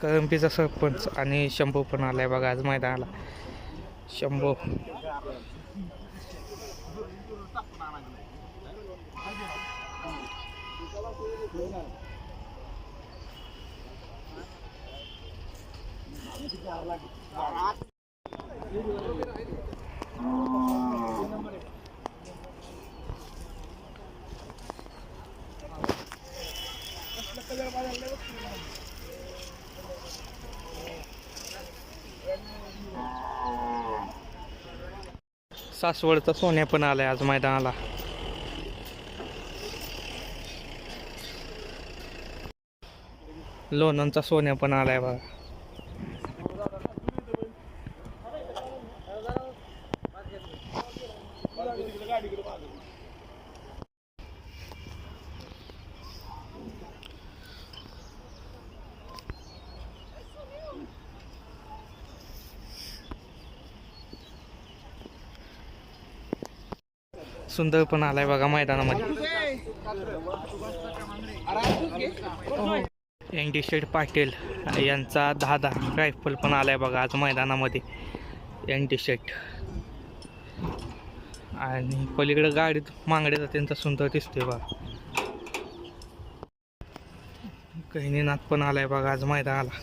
करंपीचा सरपंच आणि शंभू पण आलाय बघा आज मैदानाला. शंभू. सासवडचा सोन्या पण आलाय आज मैदानाला. लोणंदचा सोन्या पण आलाय बघा. सुंदर पण आलाय बघा मैदानामध्ये. एनडीशेठ पाटील यांचा दहा दहा रायफल पण आलाय बघा आज मैदानामध्ये. एनडीशेठ आणि पलीकडे गाडीत मांगड्याचा त्यांचा सुंदर दिसतोय बघा. गहिनीनाथ पण आलाय बघा आज मैदानाला.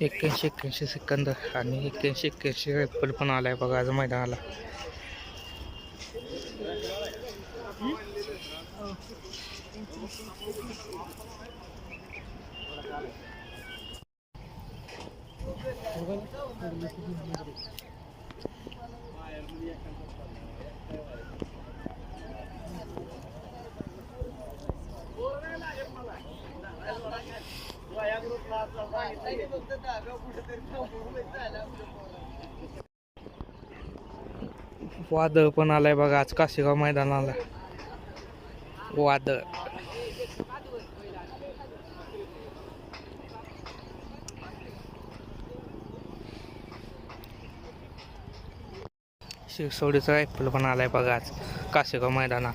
एक्क्याऐंशी एक्क्याऐंशी सेकंद आणि एक्क्याऐंशी एक्क्याऐंशी रायफल पण आलाय बघा आज मैदानाला. वादळ पण आलाय बघा आज काशीगाव मैदानाला वादळ शिवसोडीचं रायफल पण आलाय बघा आज काशीगाव मैदानात.